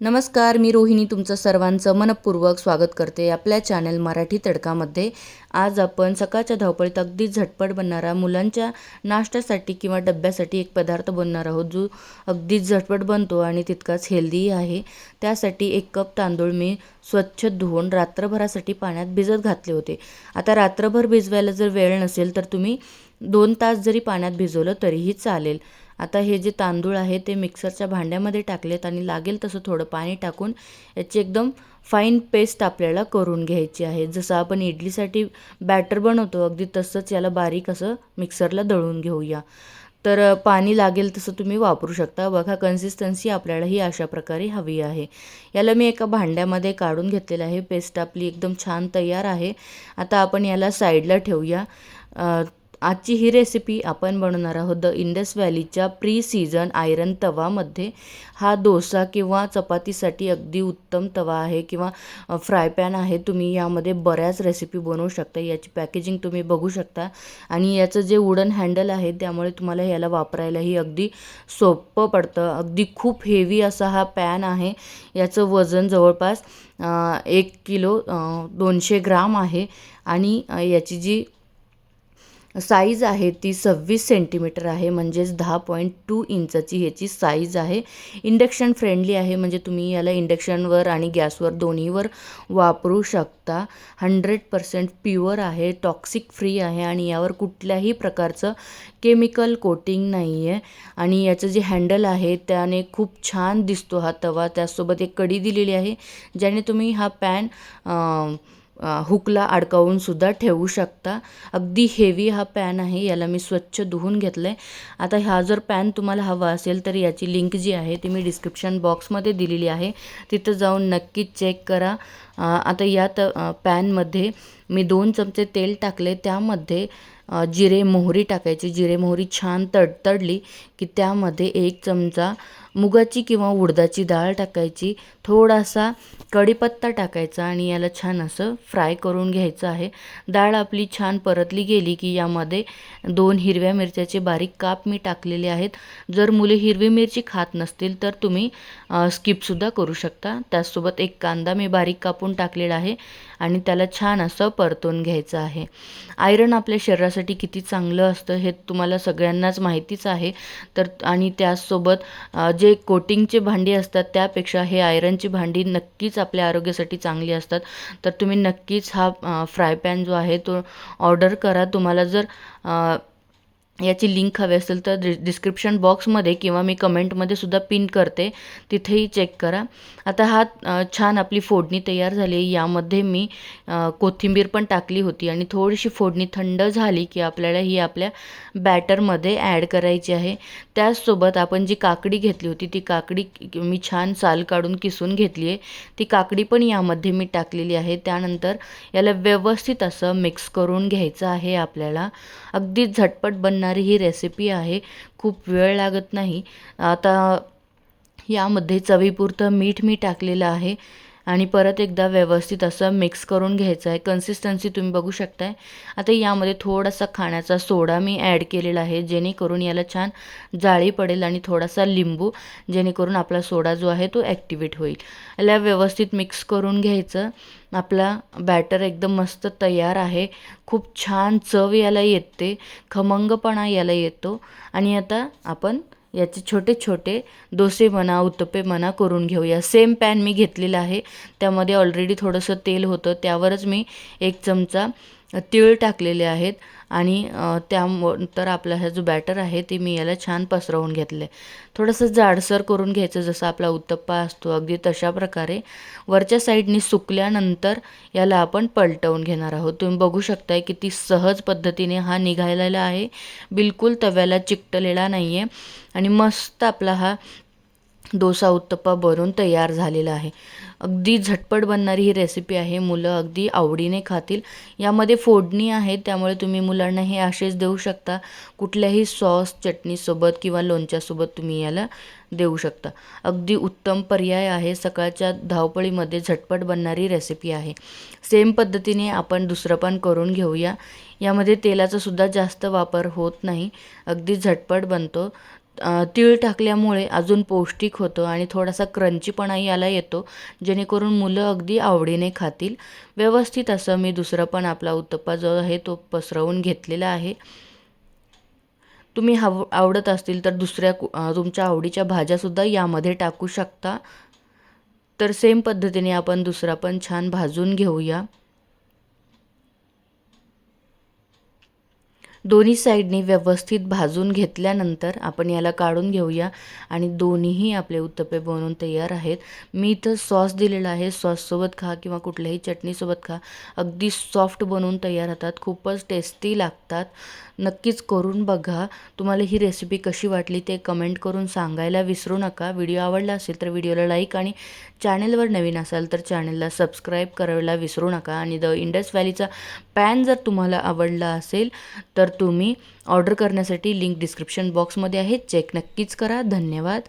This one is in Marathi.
नमस्कार मी रोहिणी. तुमचं सर्वांचं मनपूर्वक स्वागत करते आपल्या चॅनल मराठी तडकामध्ये. आज आपण सकाळच्या धावपळीत अगदी झटपट बनणारा मुलांच्या नाश्त्यासाठी किंवा डब्यासाठी एक पदार्थ बनणार आहोत जो अगदी झटपट बनतो आणि तितकाच हेल्दीही आहे. त्यासाठी एक कप तांदूळ मी स्वच्छ धुवून रात्रभरासाठी पाण्यात भिजत घातले होते. आता रात्रभर भिजवायला जर वेळ नसेल तर तुम्ही दोन तास जरी पाण्यात भिजवलं तरीही चालेल. आता हे जे तांदूळ आहे ते मिक्सरच्या भांड्यामध्ये टाकलेत आणि लागेल तसं थोडं पाणी टाकून याची एकदम फाईन पेस्ट आपल्याला करून घ्यायची आहे. जसं आपण इडलीसाठी बॅटर बनवतो अगदी तसंच याला बारीक असं मिक्सरला दळून घेऊया. तर पाणी लागेल तसं तुम्ही वापरू शकता. बघा कन्सिस्टन्सी आपल्याला ही अशा प्रकारे हवी आहे. याला मी एका भांड्यामध्ये काढून घेतलेलं आहे. पेस्ट आपली एकदम छान तयार आहे. आता आपण याला साईडला ठेवूया. आजची ही रेसिपी आपण बनवणार आहोत द इंडस व्हॅलीच्या प्री सीझन आयरन तवामध्ये हा डोसा किंवा चपातीसाठी अगदी उत्तम तवा आहे किंवा फ्राय पॅन आहे. तुम्ही यामध्ये बऱ्याच रेसिपी बनवू शकता. याची पॅकेजिंग तुम्ही बघू शकता. आणि याचं जे वुडन हँडल आहे त्यामुळे तुम्हाला याला वापरायलाही अगदी सोपं पडतं. अगदी खूप हेवी असा हा पॅन आहे. याचं वजन जवळपास एक किलो दोनशे ग्राम आहे. आणि याची जी साईज आहे ती सव्वीस सेंटीमीटर आहे म्हणजेच दहा पॉईंट टू इंचची ह्याची साईज आहे. इंडक्शन फ्रेंडली आहे म्हणजे तुम्ही याला इंडक्शनवर आणि गॅसवर दोन्हीवर वापरू शकता. हंड्रेड पर्सेंट प्युअर आहे टॉक्सिक फ्री आहे आणि यावर कुठल्याही प्रकारचं केमिकल कोटिंग नाही आहे आणि याचं जे हँडल आहे त्याने खूप छान दिसतो हा तवा. त्यासोबत एक कडी दिलेली आहे ज्याने तुम्ही हा पॅन हुकला अडकावून सुद्धा ठेवू शकता. अगदी हेवी हा पॅन आहे याला मी स्वच्छ धुवून घेतलं आहे आता हा जर पॅन तुम्हाला हवा असेल तर याची लिंक जी आहे ती मी डिस्क्रिप्शन बॉक्समध्ये दिलेली आहे. तिथं जाऊन नक्की चेक करा. आता यात पॅनमध्ये मी दोन चमचे तेल टाकले. त्यामध्ये जिरे मोहरी टाकायची. जिरे मोहरी छान तडतडली की त्यामध्ये एक चमचा मुगाची किंवा उडदाची डाळ टाकायची थोडासा कढीपत्ता टाकायचा आणि याला छान असं फ्राय करून घ्यायचं आहे. डाळ आपली छान परतली गेली की यामध्ये दोन हिरव्या मिरच्याचे बारीक काप मी टाकलेले आहेत. जर मुले हिरवी मिरची खात नसतील तर तुम्ही स्किपसुद्धा करू शकता. त्याचसोबत एक कांदा मी बारीक कापून टाकलेला आहे. आणि त्याला छान असं परतून घ्यायचं आहे. आयरन आपल्या शरीरासाठी किती चांगलं असतं हे तुम्हाला सगळ्यांनाच माहितीच आहे. तर आणि त्याचसोबत जे कोटिंगचे भांडी असतात त्यापेक्षा हे आयरनची भांडी नक्कीच आपल्या आरोग्यासाठी चांगली असतात. तर तुम्ही नक्कीच हा फ्राय पॅन जो आहे तो ऑर्डर करा. तुम्हाला जर याची लिंक हवी असेल तर डिस्क्रिप्शन बॉक्समध्ये किंवा मी कमेंटमध्ये सुद्धा पिन करते. तिथेही चेक करा. आता हा छान आपली फोडणी तयार झाली यामध्ये मी कोथिंबीर पण टाकली होती आणि थोडीशी फोडणी थंड झाली की आपल्याला ही आपल्या बॅटरमध्ये ॲड करायची आहे. त्याचसोबत आपण जी काकडी घेतली होती ती काकडी मी छान साल काढून किसून घेतली आहे. ती काकडी पण यामध्ये मी टाकलेली आहे. त्यानंतर याला व्यवस्थित असं मिक्स करून घ्यायचं आहे आपल्याला. अगदी झटपट बन बनणारी ही रेसिपी आहे. खूप वेळ लागत नाही. आता यामध्ये चवीपुरतं मीठ मी टाकलेलं आहे. आणि परत एकदा व्यवस्थित असं मिक्स करून घ्यायचं आहे. कन्सिस्टन्सी तुम्ही बघू शकताय. आता यामध्ये थोडासा खाण्याचा सोडा मी ॲड केलेला आहे जेणेकरून याला छान जाळी पडेल आणि थोडासा लिंबू जेणेकरून आपला सोडा जो आहे तो ॲक्टिवेट होईल. याला व्यवस्थित मिक्स करून घ्यायचं. आपला बॅटर एकदम मस्त तयार आहे. खूप छान चव याला येते. खमंगपणा याला येतो. आणि आता आपण याचे छोटे छोटे डोसे म्हणा उत्तपे म्हणा करून घेऊया. सेम पॅन मी घेतलेला आहे. त्यामध्ये ऑलरेडी थोडंसं तेल होतं. त्यावरच मी एक चमचा तीळ टाकलेले आहेत आणि त्यानंतर आपला हा जो बॅटर आहे ते मी याला छान पसरवून घेतलं आहे थोडंसं जाडसर करून घ्यायचं जसं आपला उत्तप्पा असतो अगदी तशा प्रकारे. वरच्या साईडनी सुकल्यानंतर याला आपण पलटवून घेणार आहोत. तुम्ही बघू शकताय किती सहज पद्धतीने हा निघालेला आहे. बिलकुल तव्याला चिकटलेला नाही आहे आणि मस्त आपला हा डोसा उत्तप्पा बनून तयार झालेला आहे. अगदी झटपट बनणारी ही रेसिपी आहे. मुलं अगदी आवडीने खातील. यामध्ये फोडणी आहे त्यामुळे तुम्ही मुलांना हे असेच देऊ शकता. कुठल्याही सॉस चटणीसोबत किंवा लोणच्यासोबत तुम्ही याला देऊ शकता. अगदी उत्तम पर्याय आहे. सकाळच्या धावपळीमध्ये झटपट बनणारी रेसिपी आहे. सेम पद्धतीने आपण दुसरं पण करून घेऊया. यामध्ये तेलाचा सुद्धा जास्त वापर होत नाही. अगदी झटपट बनतो. तीळ टाकल्यामुळे अजून पौष्टिक होतं आणि थोडासा क्रंचीपणा याला येतो जेणेकरून मुलं अगदी आवडीने खातील. व्यवस्थित असं मी दुसरं पण आपला उत्तप्पा जो आहे तो पसरवून घेतलेला आहे. तुम्ही हव आवडत असतील तर दुसऱ्या कु- तुमच्या आवडीच्या भाज्यासुद्धा यामध्ये टाकू शकता. तर सेम पद्धतीने आपण दुसरा पण छान भाजून घेऊया. दोन्ही साईडनी व्यवस्थित भाजून घेतल्यानंतर आपण याला काढून घेऊया आणि दोन्हीही आपले उत्तपे बनवून तयार आहेत. मी इथं सॉस दिलेला आहे. सॉससोबत खा किंवा कुठल्याही चटणीसोबत खा. अगदी सॉफ्ट बनवून तयार होतात खूपच टेस्टी लागतात. नक्कीच करून बघा. तुम्हाला ही रेसिपी कशी वाटली ते कमेंट करून सांगायला विसरू नका. व्हिडिओ आवडला असेल तर व्हिडिओला लाईक आणि चॅनलवर नवीन असाल तर चॅनलला सबस्क्राईब करायला विसरू नका. आणि द इंडस व्हॅलीचा पॅन जर तुम्हाला आवडला असेल तर तुम्ही ऑर्डर करण्यासाठी लिंक डिस्क्रिप्शन बॉक्समध्ये आहे. चेक नक्कीच करा. धन्यवाद.